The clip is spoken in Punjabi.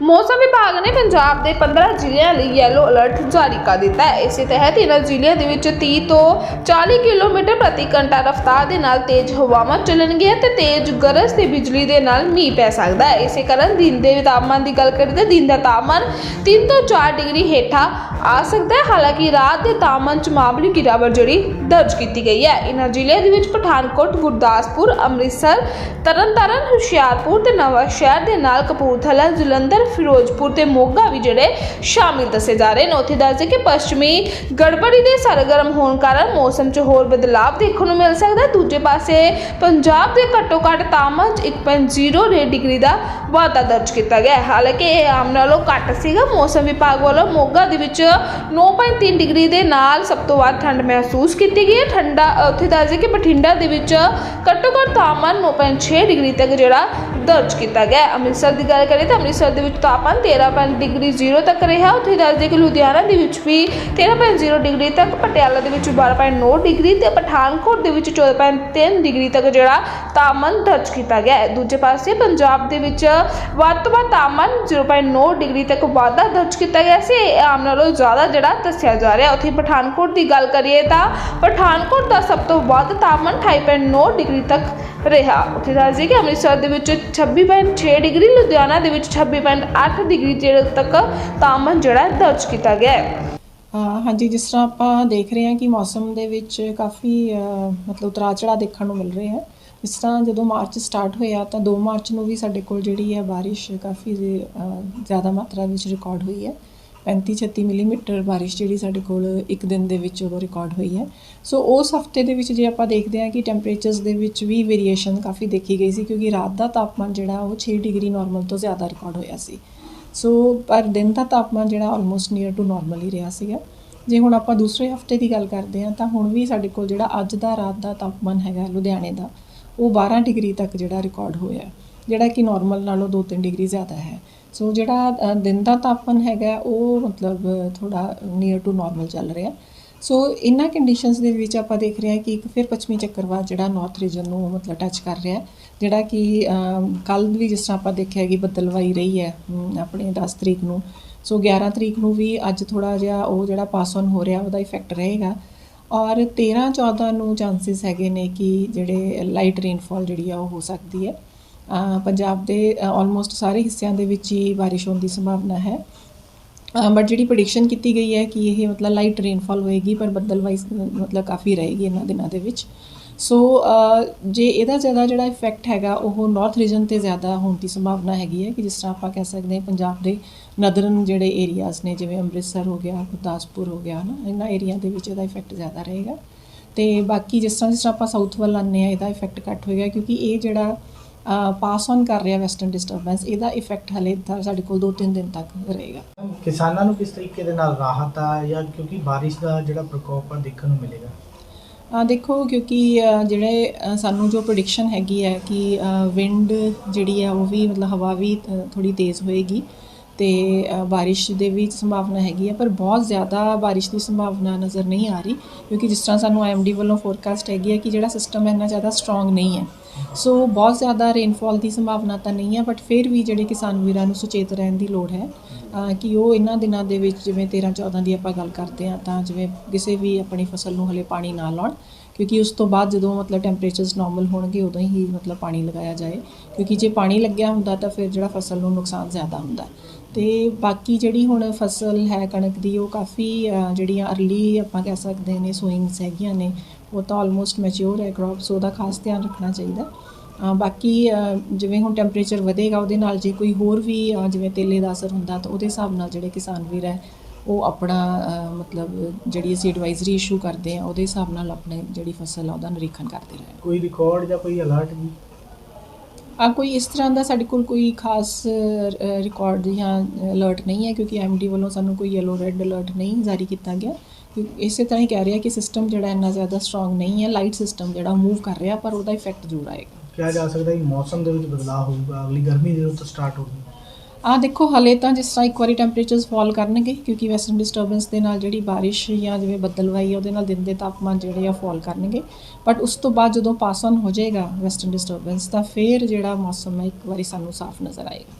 ਮੌਸਮ ਵਿਭਾਗ ਨੇ ਪੰਜਾਬ ਦੇ 15 ਜ਼ਿਲ੍ਹਿਆਂ ਲਈ ਯੈਲੋ ਅਲਰਟ ਜਾਰੀ ਕਰ ਦਿੱਤਾ ਹੈ। ਇਸੇ ਤਹਿਤ ਇਹਨਾਂ ਜ਼ਿਲ੍ਹਿਆਂ ਦੇ ਵਿੱਚ 30 ਤੋਂ 40 ਕਿਲੋਮੀਟਰ ਪ੍ਰਤੀ ਘੰਟਾ ਰਫ਼ਤਾਰ ਦੇ ਨਾਲ ਤੇਜ਼ ਹਵਾਵਾਂ ਚੱਲਣਗੀਆਂ ਤੇ ਤੇਜ਼ ਗਰਜ ਤੇ ਬਿਜਲੀ ਦੇ ਨਾਲ ਮੀਂਹ ਪੈ ਸਕਦਾ ਹੈ। ਇਸੇ ਕਾਰਨ ਦਿਨ ਦੇ ਤਾਪਮਾਨ ਦੀ ਗੱਲ ਕਰੀਏ ਤਾਂ ਦਿਨ ਦਾ ਤਾਪਮਾਨ 3 ਤੋਂ 4 ਡਿਗਰੀ ਹੇਠਾਂ ਆ ਸਕਦਾ ਹੈ। ਹਾਲਾਂਕਿ ਰਾਤ ਦੇ ਤਾਪਮਾਨ 'ਚ ਮਾਮੂਲੀ ਗਿਰਾਵਟ ਜਿਹੜੀ ਦਰਜ ਕੀਤੀ ਗਈ ਹੈ। ਇਹਨਾਂ ਜ਼ਿਲ੍ਹਿਆਂ ਦੇ ਵਿੱਚ ਪਠਾਨਕੋਟ, ਗੁਰਦਾਸਪੁਰ, ਅੰਮ੍ਰਿਤਸਰ, ਤਰਨਤਾਰਨ, ਹੁਸ਼ਿਆਰਪੁਰ ਤੇ ਨਵਾਂ ਸ਼ਹਿਰ ਦੇ ਨਾਲ ਕਪੂਰਥਲਾ, ਜਲੰਧਰ ਫਿਰੋਜ਼ਪੁਰ ਤੇ ਮੋਗਾ ਵੀ ਜਿਹੜੇ ਸ਼ਾਮਿਲ ਦੱਸੇ ਜਾ ਰਹੇ ਨੇ। ਉੱਥੇ ਦੱਸਦੇ ਕਿ ਪੱਛਮੀ ਗੜਬੜੀ ਦੇ ਸਰਗਰਮ ਹੋਣ ਕਾਰਨ ਮੌਸਮ 'ਚ ਹੋਰ ਬਦਲਾਅ ਦੇਖਣ ਨੂੰ ਮਿਲ ਸਕਦਾ ਦੂਜੇ ਪਾਸੇ, ਪੰਜਾਬ ਦੇ ਘੱਟੋ ਘੱਟ ਤਾਪਮਾਨ 'ਚ 1.0 ਡਿਗਰੀ ਦਾ ਵਾਧਾ ਦਰਜ ਕੀਤਾ ਗਿਆ ਹਾਲਾਂਕਿ ਇਹ ਆਮ ਨਾਲੋਂ ਘੱਟ ਸੀਗਾ। ਮੌਸਮ ਵਿਭਾਗ ਵੱਲੋਂ ਮੋਗਾ ਦੇ ਵਿੱਚ 9.3 ਡਿਗਰੀ ਦੇ ਨਾਲ ਸਭ ਤੋਂ ਵੱਧ ਠੰਡ ਮਹਿਸੂਸ ਕੀਤੀ ਗਈ ਹੈ। ਠੰਡਾ ਉੱਥੇ ਦੱਸਦੇ ਕਿ ਬਠਿੰਡਾ ਦੇ ਵਿੱਚ ਘੱਟੋ ਘੱਟ ਤਾਪਮਾਨ 9.6 ਡਿਗਰੀ ਤੱਕ ਜਿਹੜਾ ਦਰਜ ਕੀਤਾ ਗਿਆ ਅੰਮ੍ਰਿਤਸਰ ਦੀ ਗੱਲ ਕਰੀਏ ਤਾਂ ਅੰਮ੍ਰਿਤਸਰ ਦੇ ਵਿੱਚ ਤਾਪਮਾਨ 13.5 ਡਿਗਰੀ 0 ਤੱਕ ਰਿਹਾ। ਉੱਥੇ ਦੱਸਦੇ ਕਿ ਲੁਧਿਆਣਾ ਦੇ ਵਿੱਚ ਵੀ 13.0 ਡਿਗਰੀ ਤੱਕ, ਪਟਿਆਲਾ ਦੇ ਵਿੱਚ 12.9 ਡਿਗਰੀ ਤੇ ਪਠਾਨਕੋਟ ਦੇ ਵਿੱਚ 14.3 ਡਿਗਰੀ ਤੱਕ ਜਿਹੜਾ ਤਾਪਮਾਨ ਦਰਜ ਕੀਤਾ ਗਿਆ ਹੈ। ਦੂਜੇ ਪਾਸੇ ਪੰਜਾਬ ਦੇ ਵਿੱਚ ਵੱਧ ਤੋਂ ਵੱਧ ਤਾਪਮਾਨ 0.9 ਡਿਗਰੀ ਤੱਕ ਵਾਧਾ ਦਰਜ ਕੀਤਾ ਗਿਆ ਸੀ। ਇਹ ਆਮ ਨਾਲੋਂ ਜ਼ਿਆਦਾ ਜਿਹੜਾ ਦੱਸਿਆ ਜਾ ਰਿਹਾ। ਉੱਥੇ ਪਠਾਨਕੋਟ ਦੀ ਗੱਲ ਕਰੀਏ ਤਾਂ ਪਠਾਨਕੋਟ ਦਾ ਸਭ ਤੋਂ ਵੱਧ ਤਾਪਮਾਨ 28.9 ਡਿਗਰੀ ਤੱਕ ਰਿਹਾ। ਉੱਥੇ ਦੱਸਦੇ ਕਿ ਅੰਮ੍ਰਿਤਸਰ ਦੇ ਵਿੱਚ 26.6 ਡਿਗਰੀ, ਲੁਧਿਆਣਾ ਦੇ ਵਿੱਚ 26.8 ਡਿਗਰੀ ਜਿਹੜੇ ਤੱਕ ਤਾਪਮਾਨ ਜਿਹੜਾ ਦਰਜ ਕੀਤਾ ਗਿਆ ਹੈ। ਹਾਂਜੀ, ਜਿਸ ਤਰ੍ਹਾਂ ਆਪਾਂ ਦੇਖ ਰਹੇ ਹਾਂ ਕਿ ਮੌਸਮ ਦੇ ਵਿੱਚ ਕਾਫੀ ਮਤਲਬ ਉਤਰਾਅ ਚੜਾਅ ਦੇਖਣ ਨੂੰ ਮਿਲ ਰਿਹਾ ਹੈ। ਜਿਸ ਤਰ੍ਹਾਂ ਜਦੋਂ ਮਾਰਚ ਸਟਾਰਟ ਹੋਇਆ ਤਾਂ 2 ਮਾਰਚ ਨੂੰ ਵੀ ਸਾਡੇ ਕੋਲ ਜਿਹੜੀ ਹੈ ਬਾਰਿਸ਼ ਕਾਫੀ ਜ਼ਿਆਦਾ ਮਾਤਰਾ ਵਿੱਚ ਰਿਕਾਰਡ ਹੋਈ ਹੈ। 35-36 ਮਿਲੀਮੀਟਰ ਬਾਰਿਸ਼ ਜਿਹੜੀ ਸਾਡੇ ਕੋਲ ਇੱਕ ਦਿਨ ਦੇ ਵਿੱਚ ਉਦੋਂ ਰਿਕਾਰਡ ਹੋਈ ਹੈ। ਸੋ ਉਸ ਹਫ਼ਤੇ ਦੇ ਵਿੱਚ ਜੇ ਆਪਾਂ ਦੇਖਦੇ ਹਾਂ ਕਿ ਟੈਂਪਰੇਚਰਸ ਦੇ ਵਿੱਚ ਵੀ ਵੇਰੀਏਸ਼ਨ ਕਾਫੀ ਦੇਖੀ ਗਈ ਸੀ ਕਿਉਂਕਿ ਰਾਤ ਦਾ ਤਾਪਮਾਨ ਜਿਹੜਾ ਉਹ 6 ਡਿਗਰੀ ਨਾਰਮਲ ਤੋਂ ਜ਼ਿਆਦਾ ਰਿਕਾਰਡ ਹੋਇਆ ਸੀ। ਸੋ ਪਰ ਦਿਨ ਦਾ ਤਾਪਮਾਨ ਜਿਹੜਾ ਆਲਮੋਸਟ ਨੀਅਰ ਟੂ ਨਾਰਮਲ ਹੀ ਰਿਹਾ ਸੀਗਾ। ਜੇ ਹੁਣ ਆਪਾਂ ਦੂਸਰੇ ਹਫ਼ਤੇ ਦੀ ਗੱਲ ਕਰਦੇ ਹਾਂ ਤਾਂ ਹੁਣ ਵੀ ਸਾਡੇ ਕੋਲ ਜਿਹੜਾ ਅੱਜ ਦਾ ਰਾਤ ਦਾ ਤਾਪਮਾਨ ਹੈਗਾ ਲੁਧਿਆਣੇ ਦਾ, ਉਹ 12 ਡਿਗਰੀ ਤੱਕ ਜਿਹੜਾ ਰਿਕਾਰਡ ਹੋਇਆ ਜਿਹੜਾ ਕਿ ਨਾਰਮਲ ਨਾਲੋਂ 2-3 ਡਿਗਰੀ ਜ਼ਿਆਦਾ ਹੈ। ਸੋ ਜਿਹੜਾ ਦਿਨ ਦਾ ਤਾਪਮਾਨ ਹੈਗਾ ਉਹ ਮਤਲਬ ਥੋੜਾ ਨੀਅਰ ਟੂ ਨਾਰਮਲ ਚੱਲ ਰਿਹਾ। ਸੋ ਇਨ੍ਹਾਂ ਕੰਡੀਸ਼ਨਸ ਦੇ ਵਿੱਚ ਆਪਾਂ ਦੇਖ ਰਹੇ ਹਾਂ ਕਿ ਇੱਕ ਫਿਰ ਪੱਛਮੀ ਚੱਕਰਵਾਤ ਜਿਹੜਾ ਨਾਰਥ ਰੀਜਨ ਨੂੰ ਮਤਲਬ ਟੱਚ ਕਰ ਰਿਹਾ ਹੈ, ਜਿਹੜਾ ਕਿ ਕੱਲ ਵੀ ਜਿਸ ਤਰ੍ਹਾਂ ਆਪਾਂ ਦੇਖਿਆ ਕਿ ਬਦਲਵਾਈ ਰਹੀ ਹੈ ਆਪਣੇ 10 ਤਰੀਕ ਨੂੰ। ਸੋ 11 ਤਰੀਕ ਨੂੰ ਵੀ ਅੱਜ ਥੋੜਾ ਜਿਹਾ ਉਹ ਜਿਹੜਾ ਪਾਸ ਔਨ ਹੋ ਰਿਹਾ ਉਹਦਾ ਇਫੈਕਟ ਰਹੇਗਾ। ਔਰ 13 14 ਨੂੰ ਚਾਂਸਸ ਹੈਗੇ ਨੇ ਕਿ ਜਿਹੜੇ ਲਾਈਟ ਰੇਨਫਾਲ ਜਿਹੜੀ ਆ ਉਹ ਹੋ ਸਕਦੀ ਹੈ। ਪੰਜਾਬ ਦੇ ਆਲਮੋਸਟ ਸਾਰੇ ਹਿੱਸਿਆਂ ਦੇ ਵਿੱਚ ਹੀ ਬਾਰਿਸ਼ ਹੋਣ ਦੀ ਸੰਭਾਵਨਾ ਹੈ। ਬਟ ਜਿਹੜੀ ਪ੍ਰੈਡਿਕਸ਼ਨ ਕੀਤੀ ਗਈ ਹੈ ਕਿ ਇਹ ਮਤਲਬ ਲਾਈਟ ਰੇਨਫਾਲ ਹੋਏਗੀ, ਪਰ ਬੱਦਲ ਵਾਈਜ਼ ਮਤਲਬ ਕਾਫੀ ਰਹੇਗੀ ਇਹਨਾਂ ਦਿਨਾਂ ਦੇ ਵਿੱਚ। ਸੋ ਜੇ ਇਹਦਾ ਜ਼ਿਆਦਾ ਜਿਹੜਾ ਇਫੈਕਟ ਹੈਗਾ, ਉਹ ਨਾਰਥ ਰੀਜਨ ਤੇ ਜ਼ਿਆਦਾ ਹੋਣ ਦੀ ਸੰਭਾਵਨਾ ਹੈਗੀ ਹੈ ਕਿ ਜਿਸ ਤਰ੍ਹਾਂ ਆਪਾਂ ਕਹਿ ਸਕਦੇ ਹਾਂ ਪੰਜਾਬ ਦੇ ਨਦਰਨ ਜਿਹੜੇ ਏਰੀਆਜ਼ ਨੇ, ਜਿਵੇਂ ਅੰਮ੍ਰਿਤਸਰ ਹੋ ਗਿਆ, ਗੁਰਦਾਸਪੁਰ ਹੋ ਗਿਆ ਨਾ ਇਹਨਾਂ ਏਰੀਆ ਦੇ ਵਿੱਚ ਇਹਦਾ ਇਫੈਕਟ ਜ਼ਿਆਦਾ ਰਹੇਗਾ। ਤੇ ਬਾਕੀ ਜਿਸ ਤਰ੍ਹਾਂ ਜਿਸ ਤਰ੍ਹਾਂ ਆਪਾਂ ਸਾਊਥ ਵੱਲ ਆਉਂਦੇ ਆ ਇਹਦਾ ਇਫੈਕਟ ਘੱਟ ਹੋਏਗਾ ਕਿਉਂਕਿ ਇਹ ਜਿਹੜਾ ਪਾਸ ਔਨ ਕਰ ਰਿਹਾ ਵੈਸਟਰਨ ਡਿਸਟਰਬੈਂਸ ਇਹਦਾ ਇਫੈਕਟ ਹਲੇ ਸਾਡੇ ਕੋਲ 2-3 ਦਿਨ ਤੱਕ ਰਹੇਗਾ। ਕਿਸਾਨਾਂ ਨੂੰ ਕਿਸ ਤਰੀਕੇ ਦੇ ਨਾਲ ਰਾਹਤ ਆ ਜਾਂ ਕਿਉਂਕਿ ਬਾਰਿਸ਼ ਦਾ ਜਿਹੜਾ ਪ੍ਰਕੋਪ ਆ ਦੇਖਣ ਨੂੰ ਮਿਲੇਗਾ? ਆ ਦੇਖੋ ਕਿਉਂਕਿ ਜਿਹੜੇ ਸਾਨੂੰ ਜੋ ਪ੍ਰੈਡਿਕਸ਼ਨ ਹੈਗੀ ਹੈ ਕਿ ਵਿੰਡ ਜਿਹੜੀ ਹੈ ਉਹ ਵੀ ਮਤਲਬ ਹਵਾ ਵੀ ਥੋੜੀ ਤੇਜ਼ ਹੋਏਗੀ ਤੇ ਬਾਰਿਸ਼ ਦੇ ਵੀ ਸੰਭਾਵਨਾ ਹੈਗੀ ਹੈ ਪਰ ਬਹੁਤ ਜ਼ਿਆਦਾ ਬਾਰਿਸ਼ ਦੀ ਸੰਭਾਵਨਾ ਨਜ਼ਰ ਨਹੀਂ ਆ ਰਹੀ ਕਿਉਂਕਿ ਜਿਸ ਤਰ੍ਹਾਂ ਸਾਨੂੰ ਆਈਐਮਡੀ ਵੱਲੋਂ ਫੋਰਕਾਸਟ ਹੈਗੀ ਹੈ ਕਿ ਜਿਹੜਾ ਸਿਸਟਮ ਇੰਨਾ ਜ਼ਿਆਦਾ ਸਟਰੋਂਗ ਨਹੀਂ ਹੈ। ਸੋ ਬਹੁਤ ਜ਼ਿਆਦਾ ਰੇਨਫਾਲ ਦੀ ਸੰਭਾਵਨਾ ਤਾਂ ਨਹੀਂ ਹੈ ਬਟ ਫਿਰ ਵੀ ਜਿਹੜੇ ਕਿਸਾਨ ਵੀਰਾਂ ਨੂੰ ਸੁਚੇਤ ਰਹਿਣ ਦੀ ਲੋੜ ਹੈ ਕਿ ਉਹ ਇਹਨਾਂ ਦਿਨਾਂ ਦੇ ਵਿੱਚ ਜਿਵੇਂ 13 14 ਦੀ ਆਪਾਂ ਗੱਲ ਕਰਦੇ ਹਾਂ, ਤਾਂ ਜਿਵੇਂ ਕਿਸੇ ਵੀ ਆਪਣੀ ਫਸਲ ਨੂੰ ਹਲੇ ਪਾਣੀ ਨਾ ਲਾਉਣ, ਕਿਉਂਕਿ ਉਸ ਤੋਂ ਬਾਅਦ ਜਦੋਂ ਮਤਲਬ ਟੈਂਪਰੇਚਰਸ ਨਾਰਮਲ ਹੋਣਗੇ, ਉਦੋਂ ਹੀ ਮਤਲਬ ਪਾਣੀ ਲਗਾਇਆ ਜਾਏ, ਕਿਉਂਕਿ ਜੇ ਪਾਣੀ ਲੱਗਿਆ ਹੁੰਦਾ ਤਾਂ ਫਿਰ ਜਿਹੜਾ ਫਸਲ ਨੂੰ ਨੁਕਸਾਨ ਜ਼ਿਆਦਾ ਹੁੰਦਾ। ਤੇ ਬਾਕੀ ਜਿਹੜੀ ਹੁਣ ਫਸਲ ਹੈ ਕਣਕ ਦੀ, ਉਹ ਕਾਫੀ ਜਿਹੜੀਆਂ ਅਰਲੀ ਆਪਾਂ ਕਹਿ ਸਕਦੇ ਨੇ ਸੋਇੰਗਸ ਹੈਗੀਆਂ ਨੇ, ਉਹ ਤਾਂ ਆਲਮੋਸਟ ਮੈਚਿਓਰ ਹੈ ਕ੍ਰੌਪ ਉਹਦਾ ਖਾਸ ਧਿਆਨ ਰੱਖਣਾ ਚਾਹੀਦਾ। ਬਾਕੀ ਜਿਵੇਂ ਹੁਣ ਟੈਂਪਰੇਚਰ ਵਧੇਗਾ, ਉਹਦੇ ਨਾਲ ਜੇ ਕੋਈ ਹੋਰ ਵੀ ਜਿਵੇਂ ਤੇਲੇ ਦਾ ਅਸਰ ਹੁੰਦਾ, ਤਾਂ ਉਹਦੇ ਹਿਸਾਬ ਨਾਲ ਜਿਹੜੇ ਕਿਸਾਨ ਵੀਰ ਹੈ, ਉਹ ਆਪਣਾ ਮਤਲਬ ਜਿਹੜੀ ਅਸੀਂ ਐਡਵਾਈਜ਼ਰੀ ਇਸ਼ੂ ਕਰਦੇ ਆ ਉਹਦੇ ਹਿਸਾਬ ਨਾਲ ਆਪਣੇ ਜਿਹੜੀ ਫਸਲ ਆ, ਉਹਦਾ ਨਿਰੀਖਣ ਕਰਦੇ ਰਹਿਣ ਕੋਈ ਰਿਕਾਰਡ ਜਾਂ ਕੋਈ ਅਲਰਟ ਜੀ ਆ ਕੋਈ ਇਸ ਤਰ੍ਹਾਂ ਦਾ ਸਾਡੇ ਕੋਲ ਕੋਈ ਖਾਸ ਰਿਕਾਰਡ ਜਾਂ ਅਲਰਟ ਨਹੀਂ ਹੈ ਕਿਉਂਕਿ ਐਮਡੀ ਵੱਲੋਂ ਸਾਨੂੰ ਕੋਈ ਯੈਲੋ ਰੈੱਡ ਅਲਰਟ ਨਹੀਂ ਜਾਰੀ ਕੀਤਾ ਗਿਆ। ਕਿਉਂ- ਇਸੇ ਤਰ੍ਹਾਂ ਹੀ ਕਹਿ ਰਿਹਾ ਕਿ ਸਿਸਟਮ ਜਿਹੜਾ ਇੰਨਾ ਜ਼ਿਆਦਾ ਸਟਰੋਂਗ ਨਹੀਂ ਹੈ ਲਾਈਟ ਸਿਸਟਮ ਜਿਹੜਾ ਮੂਵ ਕਰ ਰਿਹਾ, ਪਰ ਉਹਦਾ ਇਫੈਕਟ ਜ਼ਰੂਰ ਆਏਗਾ। ਕਿਹਾ ਜਾ ਸਕਦਾ ਕਿ ਮੌਸਮ ਦੇ ਵਿੱਚ ਬਦਲਾਅ ਹੋਊਗਾ, ਅਗਲੀ ਗਰਮੀ ਦੇ ਤੋਂ ਸਟਾਰਟ ਹੋਊਗੀ। ਆ ਦੇਖੋ, ਹਲੇ ਤਾਂ ਜਿਸ ਤਰ੍ਹਾਂ ਇੱਕ ਵਾਰੀ ਟੈਂਪਰੇਚਰਸ ਫਾਲ ਕਰਨਗੇ, ਕਿਉਂਕਿ ਵੈਸਟਰਨ ਡਿਸਟਰਬੈਂਸ ਦੇ ਨਾਲ ਜਿਹੜੀ ਬਾਰਿਸ਼ ਜਾਂ ਜਿਵੇਂ ਬੱਦਲਵਾਈ ਆ, ਉਹਦੇ ਨਾਲ ਦਿਨ ਦੇ ਤਾਪਮਾਨ ਜਿਹੜੇ ਆ ਫਾਲ ਕਰਨਗੇ। ਬਟ ਉਸ ਤੋਂ ਬਾਅਦ ਜਦੋਂ ਪਾਸ ਔਨ ਹੋ ਜਾਏਗਾ ਵੈਸਟਰਨ ਡਿਸਟਰਬੈਂਸ ਤਾਂ ਫਿਰ ਜਿਹੜਾ ਮੌਸਮ ਹੈ ਇੱਕ ਵਾਰੀ ਸਾਨੂੰ ਸਾਫ਼ ਨਜ਼ਰ ਆਏਗਾ।